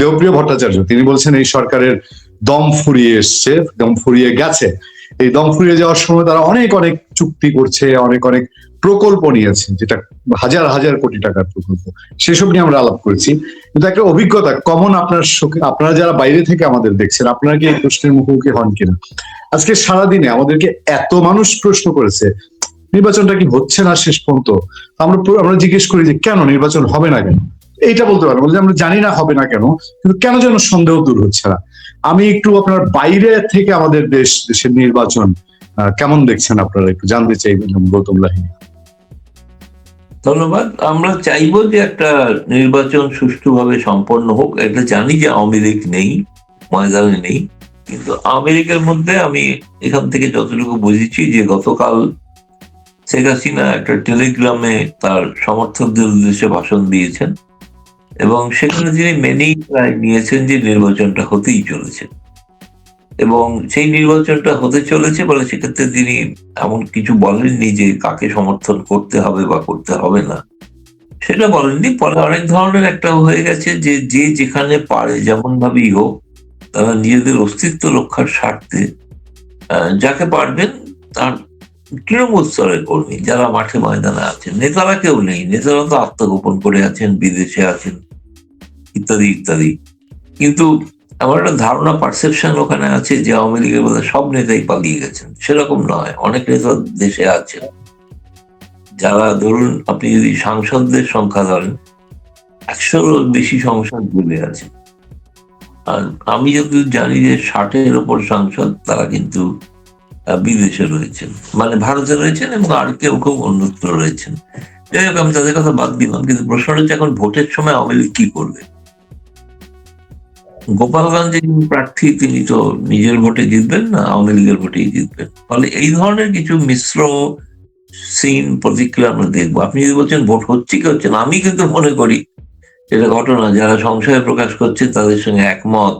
দেবপ্রিয় ভট্টাচার্য, তিনি বলছেন এই সরকারের দম ফুরিয়ে এসছে, দম ফুরিয়ে গেছে। এই দম ফুরিয়ে যাওয়ার সময় তারা অনেক অনেক চুক্তি করছে, অনেক অনেক প্রকল্প নিয়েছে, যেটা হাজার হাজার কোটি টাকার প্রকল্প। সেসব নিয়ে আমরা আলাপ করেছি। কিন্তু একটা অভিজ্ঞতা, কমন আপনার আপনারা যারা বাইরে থেকে আমাদের দেখছেন, আপনারা কি এই প্রশ্নের মুখোমুখি হন কিনা? আজকে সারাদিনে আমাদেরকে এত মানুষ প্রশ্ন করেছে, নির্বাচনটা কি হচ্ছে না শেষ পর্যন্ত? আমরা আমরা জিজ্ঞেস করি যে কেন নির্বাচন হবে না কেন? এইটা বলতে পারব যে আমরা জানি না হবে না কেন, কিন্তু কেন যেন সন্দেহ দূর হচ্ছে না। আমি একটু আপনার বাইরে থেকে আমাদের দেশ, দেশের নির্বাচন কেমন দেখছেন আপনারা? একটু জানতে চাইবেন গৌতম লাহিনী ধন্যবাদ। আমরা চাইব যে একটা নির্বাচন সুষ্ঠুভাবে সম্পন্ন হোক। এটা জানি যে আওয়ামী লীগ নেই, ময়দানে নেই, কিন্তু আমেরিকার মধ্যে আমি এখান থেকে যতটুকু বুঝেছি যে গতকাল শেখ হাসিনা একটা টেলিগ্রামে তার সমর্থকদের উদ্দেশ্যে ভাষণ দিয়েছেন। এবং সেখানে তিনি মেনেই প্রায় নিয়েছেন যে নির্বাচনটা হতেই চলেছে। এবং সেই নির্বাচনটা হতে চলেছে বলে সেক্ষেত্রে তিনি এমন কিছু বলেননি যে কাকে সমর্থন করতে হবে বা করতে হবে না। সেটা বলেননি পরে অনেক ধরনের একটা হয়ে গেছে যে যে যেখানে পারে যেমন ভাবেই হোক তারা নিজেদের অস্তিত্ব রক্ষার স্বার্থে যাকে পারবেন তার তৃণমূল স্তরের কর্মী যারা মাঠে ময়দানে আছেন, নেতারা কেউ নেই, নেতারা তো আত্মগোপন করে আছেন, বিদেশে আছেন। ইত্যাদি ইত্যাদি। কিন্তু আমার একটা ধারণা পারসেপশন ওখানে আছে যে আওয়ামী লীগের বোধহয় সব নেতাই পালিয়ে গেছেন। সেরকম নয়। অনেক নেতা দেশে আছেন। যারা ধরুন, আপনি যদি সাংসদদের সংখ্যা ধরেন একশোর বেশি সংসদ গুলি আছে। আর আমি যদি জানি যে ষাটের ওপর সাংসদ তারা কিন্তু বিদেশে রয়েছেন। মানে ভারতে রয়েছেন এবং আর কেউ কেউ অন্যত্র রয়েছেন। যাই হোক, আমি তাদের কথা বাদ দিলাম, কিন্তু প্রশ্নটা হচ্ছে এখন ভোটের সময় আওয়ামী লীগ কি করবে? গোপালগঞ্জে প্রার্থী তিনি তো নিজের ভোটে জিতবেন না, আওয়ামী লীগের ভোটেই জিতবেন। ফলে এই ধরনের কিছু মিশ্র সিন, প্রতিক্রিয়া আমরা দেখব। আপনি যদি বলছেন ভোট হচ্ছে কি হচ্ছে না, আমি কিন্তু মনে করি এটা ঘটনা, যারা সংশয় প্রকাশ করছে তাদের সঙ্গে একমত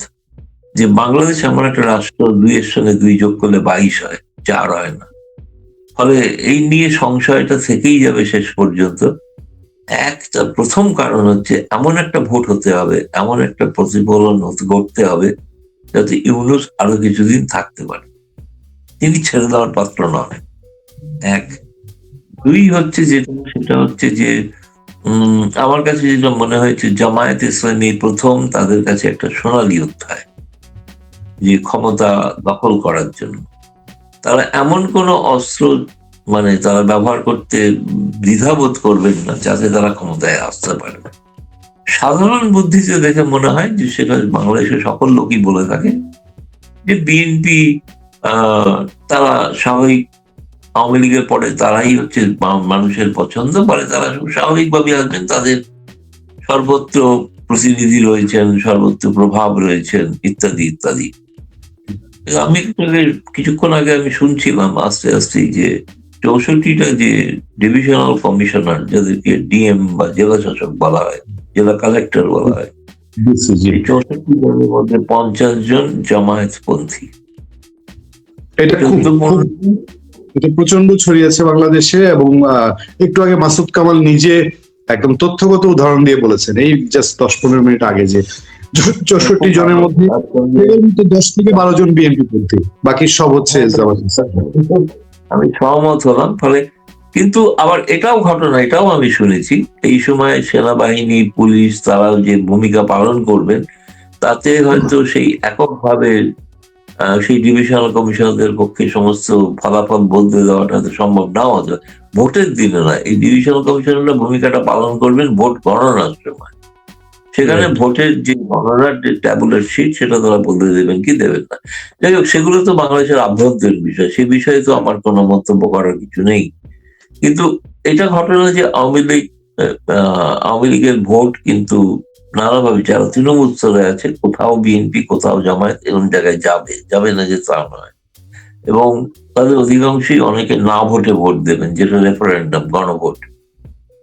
যে বাংলাদেশ এমন একটা রাষ্ট্র, দুইয়ের সঙ্গে দুই যোগ করলে বাইশ হয়, চার হয় না। ফলে এই নিয়ে সংশয়টা থেকেই যাবে শেষ পর্যন্ত। একটা প্রথম কারণ হচ্ছে এমন একটা ভোট হতে হবে, এমন একটা প্রতিফলন করতে হবে যাতে ইউনুস আরও কিছুদিন থাকতে পারে। তিনি ছেড়ে দেওয়ার পাত্র নয় এক। দুই হচ্ছে যেটা সেটা হচ্ছে যে আমার কাছে যেটা মনে হয়েছে, জামায়াত ইসলামী প্রথম তাদের কাছে একটা সোনালী অধ্যায়, যে ক্ষমতা দখল করার জন্য। তারা এমন কোনো অস্ত্র মানে তারা ব্যবহার করতে দ্বিধাবোধ করবেন না, যাতে তারা ক্ষমতায় আসতে পারে সাধারণ বুদ্ধিতে দেখে মনে হয় যে সেটা বাংলাদেশের সকল লোকই বলে থাকে যে বিএনপি তারা স্বাভাবিক আওয়ামী লীগের পরে তারাই হচ্ছে মানুষের পছন্দ। পরে তারা স্বাভাবিকভাবে আসবেন, তাদের সর্বত্র প্রতিনিধি রয়েছেন, সর্বত্র প্রভাব রয়েছেন, ইত্যাদি ইত্যাদি। আমি কিছুক্ষণ আগে আমি শুনছিলাম আস্তে আস্তে যে চৌষট্টিটা যে ডিভিশনাল কমিশনার যাদেরকে ডিএম বা জেলা শাসক বলা হয় জেলা কালেক্টর বলা হয় এই চৌষট্টি জনের মধ্যে পঞ্চাশ জন জামায়াতপন্থী এটা প্রচণ্ড ছড়িয়েছে বাংলাদেশে এবং একটু আগে মাসুদ কামাল নিজে একদম তথ্যগত উদাহরণ দিয়ে বলেছেন এই জাস্ট দশ পনেরো মিনিট আগে যে চৌষট্টি জনের মধ্যে দশ থেকে বারো জন বিএনপি পন্থী বাকি সব হচ্ছে। আমি সহমত হলাম, ফলে কিন্তু আবার এটাও ঘটনা, এটাও আমি শুনেছি এই সময় সেনাবাহিনী, পুলিশ তারাও যে ভূমিকা পালন করবেন, তাতে হয়তো সেই এককভাবে সেই ডিভিশনাল কমিশনারদের পক্ষে সমস্ত ফলাফল বলতে দেওয়াটা সম্ভব নাও হতে। ভোটের দিনে না এই ডিভিশনাল কমিশনাররা ভূমিকাটা পালন করবেন ভোট গণনার সময় সেখানে ভোটের যে গণনার ট্যাবুলার শিট সেটা তারা বলতে দেবেন কি দেবেন না। যাই হোক সেগুলো তো বাংলাদেশের আভ্যন্তরীণ বিষয় সে বিষয়ে তো আমার কোনো মন্তব্য করার কিছু নেই। কিন্তু এটা ঘটনা যে আওয়ামী লীগ আওয়ামী লীগের ভোট কিন্তু নানাভাবে যারা তৃণমূল স্তরে আছে কোথাও বিএনপি কোথাও জামায়াত এরকম জায়গায় যাবে যাবে না যে তা নয়। এবং তাদের অধিকাংশই অনেকে না ভোটে ভোট দেবেন যেটা রেফারেন্ডাম গণভোট।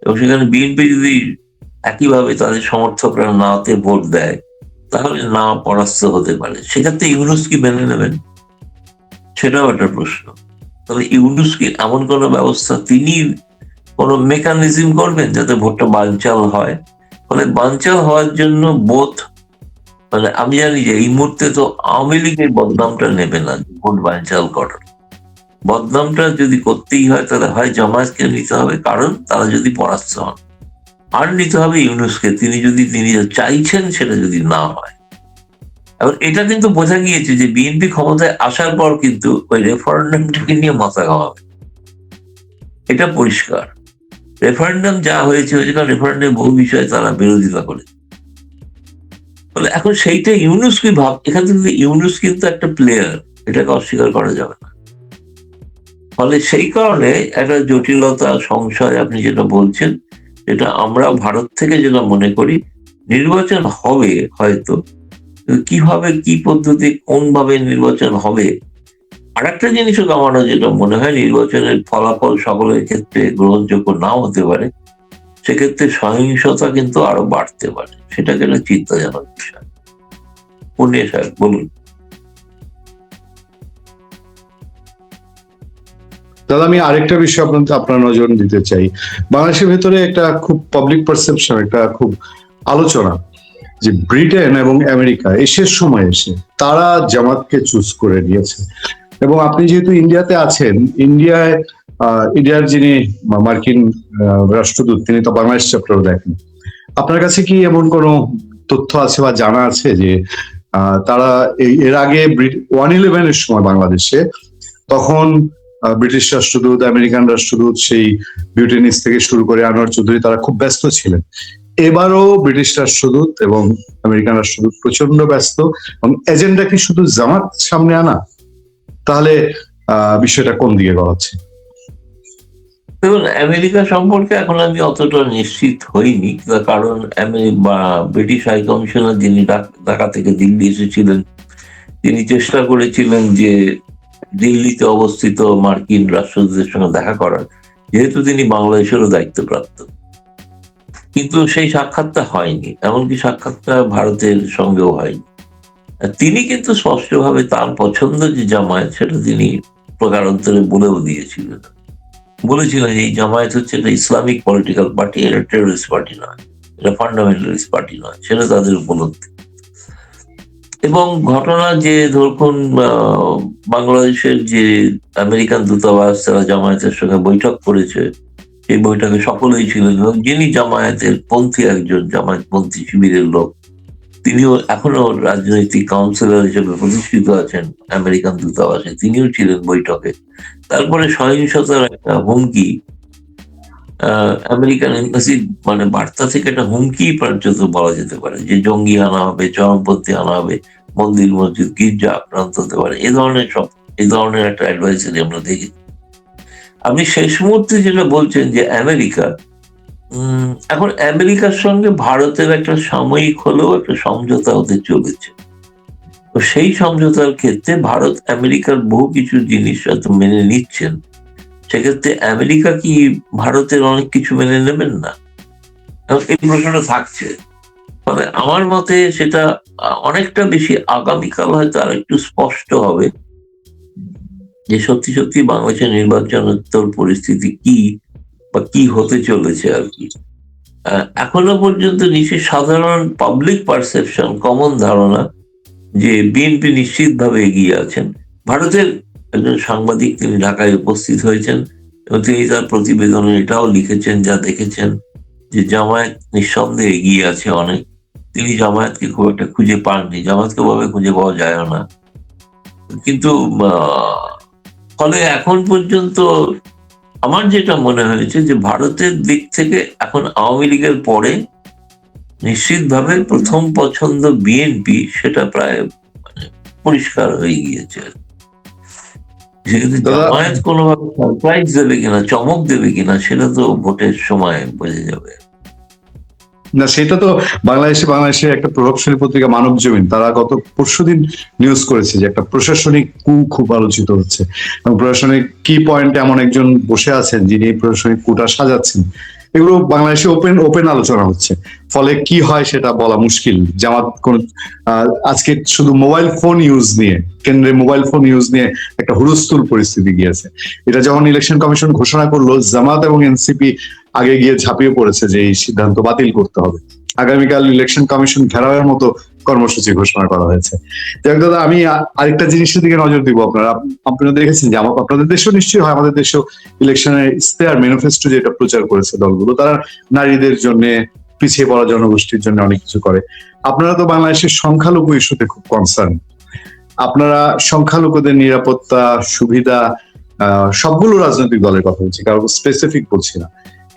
এবং সেখানে বিএনপি যদি একইভাবে তাদের সমর্থকরা নাতে ভোট দেয়, তাহলে না পরাস্ত হতে পারে। সেক্ষেত্রে ইউনুস কি মেনে নেবেন? সেটাও একটা প্রশ্ন। তবে ইউনুস কি এমন কোনো ব্যবস্থা, তিনি কোনো মেকানিজম করবেন যাতে ভোটটা বানচাল হয়? ফলে বানচাল হওয়ার জন্য বোধ মানে আমি জানি যে এই মুহূর্তে তো আওয়ামী লীগের বদনামটা নেবে না ভোট বাঞ্চাল করার। বদনামটা যদি করতেই হয়, তাহলে হয় জামায়াতকে নিতে হবে, কারণ তারা যদি পরাস্ত হন। আর নিতে হবে ইউনুসকে। তিনি যদি, তিনি চাইছেন সেটা যদি না হয়। এবার এটা কিন্তু বোঝা গিয়েছে যে বিএনপি ক্ষমতায় আসার পর কিন্তু ওই রেফারেন্ডামটাকে নিয়ে মাথা ঘামাবে। এটা পরিষ্কার। রেফারেন্ডাম যা হয়েছে হয়েছে, কারণ রেফারেন্ডাম বহু বিষয়ে তারা বিরোধিতা করে ফলে এখন সেইটা ইউনুস কি ভাব, এখান থেকে ইউনুস কিন্তু একটা প্লেয়ার এটাকে অস্বীকার করা যাবে না। ফলে সেই কারণে একটা জটিলতা, সংশয়, আপনি যেটা বলছেন যেটা আমরা ভারত থেকে যেটা মনে করি, নির্বাচন হবে হয়তো কীভাবে, কি পদ্ধতি কোন ভাবে নির্বাচন হবে? আর একটা জিনিসও আমারও যেটা মনে হয়, নির্বাচনের ফলাফল সকলের ক্ষেত্রে গ্রহণযোগ্য নাও হতে পারে। সেক্ষেত্রে সহিংসতা কিন্তু আরও বাড়তে পারে। সেটাকে একটা চিন্তাজনক বিষয়। পুণ্য সাহেব বলুন। দাদা, আমি আরেকটা বিষয় আপনাদের আপনার নজর দিতে চাই। বাংলাদেশের ভেতরে একটা খুব পাবলিক পারসেপশন একটা খুব আলোচনা যে ব্রিটেন এবং আমেরিকা শেষ সময় এসে, তারা জামাতকে চুজ করে নিয়েছে। এবং আপনি যেহেতু ইন্ডিয়াতে আছেন, ইন্ডিয়ায় ইন্ডিয়ার যিনি মার্কিন রাষ্ট্রদূত, তিনি তো বাংলাদেশ চ্যাপ্টার দেখেন। আপনার কাছে কি এমন কোনো তথ্য আছে বা জানা আছে যে তারা এর আগে ওয়ান ইলেভেনের সময় বাংলাদেশে, তখন ব্রিটিশ রাষ্ট্রদূত, আমেরিকান রাষ্ট্রদূত সেই বিউটেনিস থেকে শুরু করে আনোয়ার চৌধুরী, তারা খুব ব্যস্ত ছিলেন। এবারও ব্রিটিশ রাষ্ট্রদূত এবং আমেরিকান রাষ্ট্রদূত প্রচণ্ড ব্যস্ত এবং এজেন্ডা কি শুধু জামাত সামনে আনা? তাহলে বিষয়টা কোন দিকে গড়াচ্ছে? দেখুন, আমেরিকা সম্পর্কে এখন আমি অতটা নিশ্চিত হইনি, কারণ ব্রিটিশ হাই কমিশনার যিনি ঢাকা থেকে দিল্লি এসেছিলেন, তিনি চেষ্টা করেছিলেন যে দিল্লিতে অবস্থিত মার্কিন রাষ্ট্রদূতের সঙ্গে দেখা করার, যেহেতু তিনি বাংলাদেশেরও দায়িত্বপ্রাপ্ত। কিন্তু সেই সাক্ষাৎটা হয়নি, এমনকি সাক্ষাৎটা ভারতের সঙ্গেও হয়নি। তিনি কিন্তু স্পষ্টভাবে তার পছন্দ যে জামায়াত, সেটা তিনি প্রকারান্তরে বলেও দিয়েছিলেন। বলেছিলেন, এই জামায়াত হচ্ছে একটা ইসলামিক পলিটিক্যাল পার্টি এটা টেরোরিস্ট পার্টি নয়, এটা ফান্ডামেন্টালিস্ট পার্টি নয়, সেটা তাদের উপলব্ধি। এবং ঘটনা যে ধরুন বাংলাদেশের যে আমেরিকান দূতাবাস, তারা জামায়াতের সঙ্গে বৈঠক করেছে সেই বৈঠকে সকলেই ছিলেন এবং যিনি জামায়াতের পন্থী একজন, জামায়াত পন্থী শিবিরের লোক, তিনিও এখনও রাজনৈতিক কাউন্সিলর হিসেবে প্রতিষ্ঠিত আছেন আমেরিকান দূতাবাসে, তিনিও ছিলেন বৈঠকে। তারপরে সহিংসতার একটা হুমকি আমেরিকান এম্বাসি মানে বার্তা থেকে একটা হুমকি পর্যন্ত বলা যেতে পারে যে জঙ্গি আনা হবে, চরমপন্থী আনা হবে, মন্দির, মসজিদ, গির্জা আক্রান্ত হতে পারে। এই ধরনের সব এই ধরনের একটা অ্যাডভাইসারি আমরা দেখি। আপনি শেষ মুহূর্তে যেটা বলছেন যে আমেরিকা এখন আমেরিকার সঙ্গে ভারতের একটা সাময়িক হলেও একটা সমঝোতা হতে চলেছে। তো সেই সমঝোতার ক্ষেত্রে ভারত আমেরিকার বহু কিছু জিনিস হয়তো মেনে নিচ্ছেন। সেক্ষেত্রে আমেরিকা কি ভারতের অনেক কিছু মেনে নেবেন না? এই প্রশ্নটা থাকছে। তবে আমার মতে সেটা অনেকটা বেশি আগামীকাল হয়তো আর একটু স্পষ্ট হবে যে সত্যি সত্যি বাংলাদেশের নির্বাচনোত্তর পরিস্থিতি কি বা কি হতে চলেছে আর কি। এখনও পর্যন্ত নিশ্চয়ই সাধারণ পাবলিক পারসেপশন কমন ধারণা যে বিএনপি নিশ্চিতভাবে এগিয়ে আছেন। ভারতের একজন সাংবাদিক তিনি ঢাকায় উপস্থিত হয়েছেন এবং তিনি তার প্রতিবেদনে এটাও লিখেছেন, যা দেখেছেন যে জামায়াত নিঃসন্দেহে এগিয়ে আছে অনেক। তিনি জামায়াতকে খুব একটা খুঁজে পাননি। জামায়াতকে ভাবে খুঁজে পাওয়া যায় না। কিন্তু ফলে এখন পর্যন্ত আমার যেটা মনে হয়েছে যে ভারতের দিক থেকে এখন আওয়ামী লীগের পরে নিশ্চিতভাবে প্রথম পছন্দ বিএনপি, সেটা প্রায় মানে পরিষ্কার হয়ে গিয়েছে। দাদা- জামায়াত কোনোভাবে সারপ্রাইজ দেবে কিনা চমক দেবে কিনা সেটা তো ভোটের সময় বোঝা যাবে। না সেটা তো বাংলাদেশে বাংলাদেশে একটা প্রভাবশালী পত্রিকা মানব জমিন তারা গত পরশুদিন নিউজ করেছে যে একটা প্রশাসনিক কু খুব আলোচিত হচ্ছে। এবং প্রশাসনিক কি পয়েন্টে এমন একজন বসে আছেন যিনি এই প্রশাসনিক কুটা সাজাচ্ছেন। এগুলো বাংলাদেশে ওপেন ওপেন আলোচনা হচ্ছে। ফলে কি হয় সেটা বলা মুশকিল। জামাত কোন আজকে শুধু মোবাইল ফোন ইউজ নিয়ে, কেন্দ্রে মোবাইল ফোন ইউজ নিয়ে একটা হুলস্থুল পরিস্থিতি গিয়েছে। এটা যখন ইলেকশন কমিশন ঘোষণা করল, জামাত এবং এনসিপি আগে গিয়ে ঝাঁপিয়ে পড়েছে যে এই সিদ্ধান্ত বাতিল করতে হবে। আগামীকাল ইলেকশন কমিশন ঘেরাওয়ের মতো কর্মসূচি ঘোষণা করা হয়েছে। দাদা, আমি আরেকটা জিনিসের দিকে নজর দিব আপনারা। আপনারা দেখেছেন যে আপনাদের দেশেও নিশ্চয়ই হয়, আমাদের দেশেও ইলেকশনের ইস্তেহার ম্যানিফেস্টো যেটা প্রচার করেছে দলগুলো, তারা নারীদের জন্য, পিছিয়ে পড়া জনগোষ্ঠীর জন্য অনেক কিছু করে। আপনারা তো বাংলাদেশের সংখ্যালঘু ইস্যুতে খুব কনসার্ন আপনারা সংখ্যালঘুদের নিরাপত্তা, সুবিধা সবগুলো রাজনৈতিক দলের কথা বলছি কারণ স্পেসিফিক বলছি না।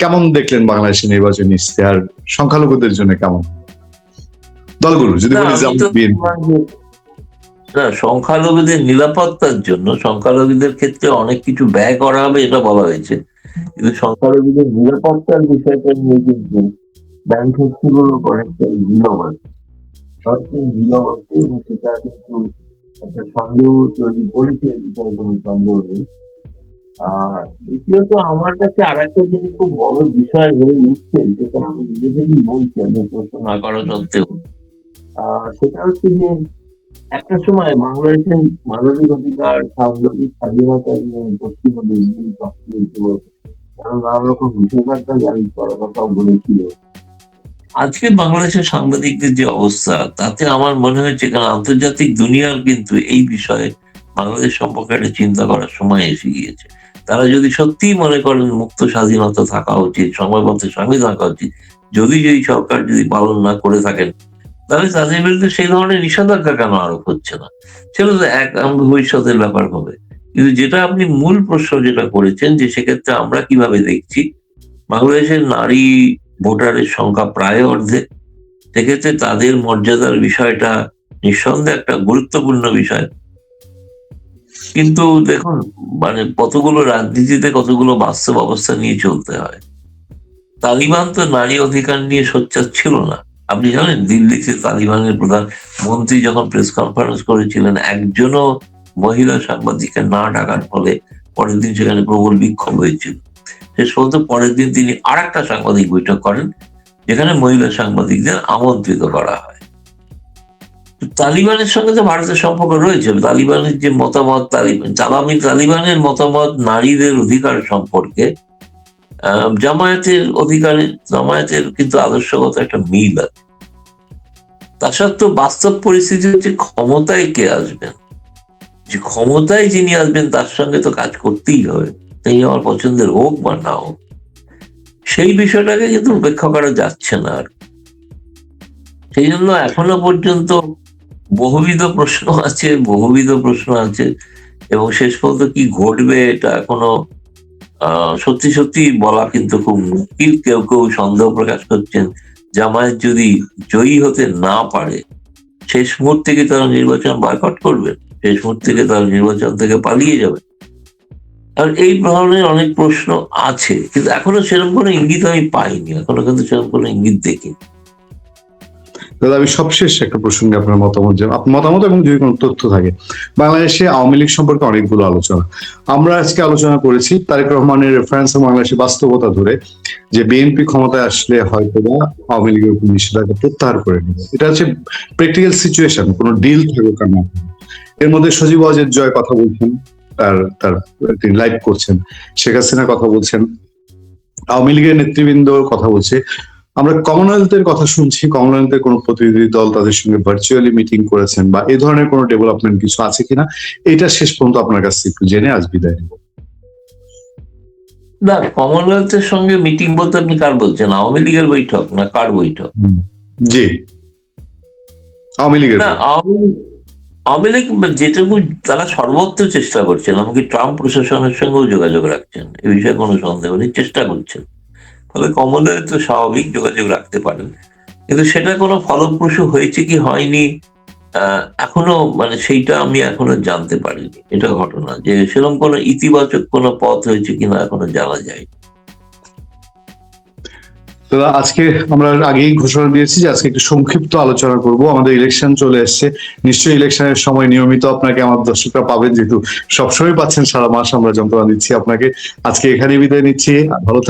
কেমন দেখলেন বাংলাদেশের নির্বাচনী ইশতেহার? সংখ্যালঘুদের জন্য কেমন? দলগুলো যদি বলি যে না সংখ্যালঘুদের নিরাপত্তার জন্য সংখ্যালঘুদের ক্ষেত্রে অনেক কিছু ব্যয় করা হবে এটা বলা হয়েছে। কিন্তু সংখ্যালঘুদের নিরাপত্তার বিষয়টা নিয়ে কিন্তু ব্যাংক শক্তিগুলো অনেকটা আছে সরকার আছে এবং সেটা কিন্তু একটা সন্দেহ তৈরি করেছে বিষয়ে কোনো সন্দেহ নেই। আর দ্বিতীয়ত আমার কাছে আর একটা জিনিস খুব বড় বিষয় হয়ে উঠছে যেটা আমি নিজে থেকেই বলছি আমি প্রশ্ন না করা সত্ত্বেও সেটা হচ্ছে যে একটা সময় বাংলাদেশের মানবিক অধিকার, সাংবাদিক, স্বাধীনতা নিয়ে পশ্চিমবঙ্গে নানা রকম নিষেধাজ্ঞা জারি করার কথাও বলেছিল। আজকে বাংলাদেশের সাংবাদিকদের যে অবস্থা, তাতে আমার মনে হয়েছে কারণ আন্তর্জাতিক দুনিয়ার কিন্তু এই বিষয়ে বাংলাদেশ সম্পর্কে একটা চিন্তা করার সময় এসে গিয়েছে। তারা যদি সত্যিই মনে করেন মুক্ত, স্বাধীনতা থাকা উচিত সময়মতো স্বামী থাকা উচিত, যদি যদি সরকার যদি পালন না করে থাকেন তাহলে তাদের বিরুদ্ধে সেই ধরনের নিষেধাজ্ঞা কেন আরোপ হচ্ছে না? সেটা তো এক ভবিষ্যতের ব্যাপার হবে। কিন্তু যেটা আপনি মূল প্রশ্ন যেটা করেছেন যে সেক্ষেত্রে আমরা কীভাবে দেখছি? বাংলাদেশের নারী ভোটারের সংখ্যা প্রায় অর্ধেক। সেক্ষেত্রে তাদের মর্যাদার বিষয়টা নিঃসন্দেহে একটা গুরুত্বপূর্ণ বিষয়। কিন্তু দেখুন মানে কতগুলো রাজনীতিতে কতগুলো বাস্তব অবস্থা নিয়ে চলতে হয়। তালিবান তো নারী অধিকার নিয়ে সোচ্চার ছিল না। আপনি জানেন, দিল্লিতে তালিবানের প্রধান মন্ত্রী যখন প্রেস কনফারেন্স করেছিলেন, একজনও মহিলা সাংবাদিককে না ডাকার ফলে পরের দিন সেখানে প্রবল বিক্ষোভ হয়েছিল। শেষ পর্যন্ত পরের দিন তিনি আর একটা সাংবাদিক বৈঠক করেন, যেখানে মহিলা সাংবাদিকদের আমন্ত্রিত করা হয়। তালিবানের সঙ্গে তো ভারতের সম্পর্ক রয়েছে তালিবানের যে মতামত, তালিবান তালামি তালিবানের মতামত নারীদের অধিকার সম্পর্কে জামায়াতের অধিকারে জামায়াতের কিন্তু আদর্শগত একটা মিল আছে। তা সত্ত্বেও বাস্তব পরিস্থিতি হচ্ছে ক্ষমতায় কে আসবেন? যে ক্ষমতায় যিনি আসবেন, তার সঙ্গে তো কাজ করতেই হবে। তাই আমার পছন্দের হোক বা না হোক, সেই বিষয়টাকে কিন্তু উপেক্ষা করা যাচ্ছে না আর। সেই জন্য এখনও পর্যন্ত বহুবিধ প্রশ্ন আছে, বহুবিধ প্রশ্ন আছে, এবং শেষ পর্যন্ত কি ঘটবে এটা এখনও সত্যি সত্যি বলা কিন্তু খুব মুশকিল। কেউ কেউ সন্দেহ প্রকাশ করছেন জামায়াত যদি জয়ী হতে না পারে, শেষ মুহূর্তে কি তারা নির্বাচন বয়কট করবেন শেষ মুহূর্তে কি তারা নির্বাচন থেকে পালিয়ে যাবে? আর এই ধরনের অনেক প্রশ্ন আছে, কিন্তু এখনও সেরকম কোনো ইঙ্গিত আমি পাইনি, এখনও কিন্তু সেরকম কোনো ইঙ্গিত দেখিনি। দাদা, আমি সবশেষ একটা প্রসঙ্গে আপনার মতামত। মতামত এবং যদি কোনো তথ্য থাকে। বাংলাদেশে আওয়ামী লীগ সম্পর্কে অনেকগুলো আলোচনা। আমরা আজকে আলোচনা করেছি তারেক রহমানের রেফারেন্স বাংলাদেশের বাস্তবতা ধরে যে বিএনপি ক্ষমতায় আসলে হয়তো বা আওয়ামী লীগের উপর নিষেধাজ্ঞা প্রত্যাহার করে নেবে। এটা হচ্ছে প্র্যাকটিক্যাল সিচুয়েশন কোনো ডিল থাকুক আর না এর মধ্যে সজীব ওয়াজের জয় কথা বলছেন, তার তার, তিনি লাইভ করছেন। শেখ হাসিনা কথা বলছেন। আওয়ামী লীগের নেতৃবৃন্দ কথা বলছে। আমরা কমনওয়েলথের কথা শুনছি কমনওয়েলথের কোনো প্রতিনিধি দল তাদের সঙ্গে ভার্চুয়ালি মিটিং করেছেন বা এ ধরনের কোনো ডেভেলপমেন্ট কিছু আছে কিনা এটা শেষ পর্যন্ত আপনার কাছে একটু জেনে আজ বিদায় নেব। না কমনওয়েলথের সঙ্গে মিটিং বলতে আপনি কার বলছেন? আওয়ামী লীগের বৈঠক না কার বৈঠক? জি। আওয়ামী লীগের না আওয়ামী লীগ- যেটুকু তারা সর্বত্র চেষ্টা করছেন এমনকি ট্রাম্প প্রশাসনের সঙ্গেও যোগাযোগ রাখছেন এ বিষয়ে কোনো সন্দেহ নেই চেষ্টা করছেন। ফলে কমনওয়েলথ তো স্বাভাবিক যোগাযোগ রাখতে পারেন। কিন্তু সেটা কোনো ফলপ্রসূ হয়েছে কি হয়নি? এখনও মানে সেইটা আমি এখনও জানতে পারিনি, এটা ঘটনা। যে সেরকম কোনো ইতিবাচক কোনো পথ হয়েছে কিনা এখনও জানা যায় তো আজকে আমরা আগেই ঘোষণা দিয়েছি যে আজকে একটু সংক্ষিপ্ত আলোচনা করব। আমাদের ইলেকশন চলে এসেছে। নিশ্চয়ই ইলেকশনের সময় নিয়মিত আপনাকে আমার দর্শকরা পাবেন, যেহেতু সবসময় পাচ্ছেন সারা মাস আমরা যন্ত্রণা দিচ্ছি আপনাকে। আজকে এখানে বিদায় নিচ্ছি। ভালো।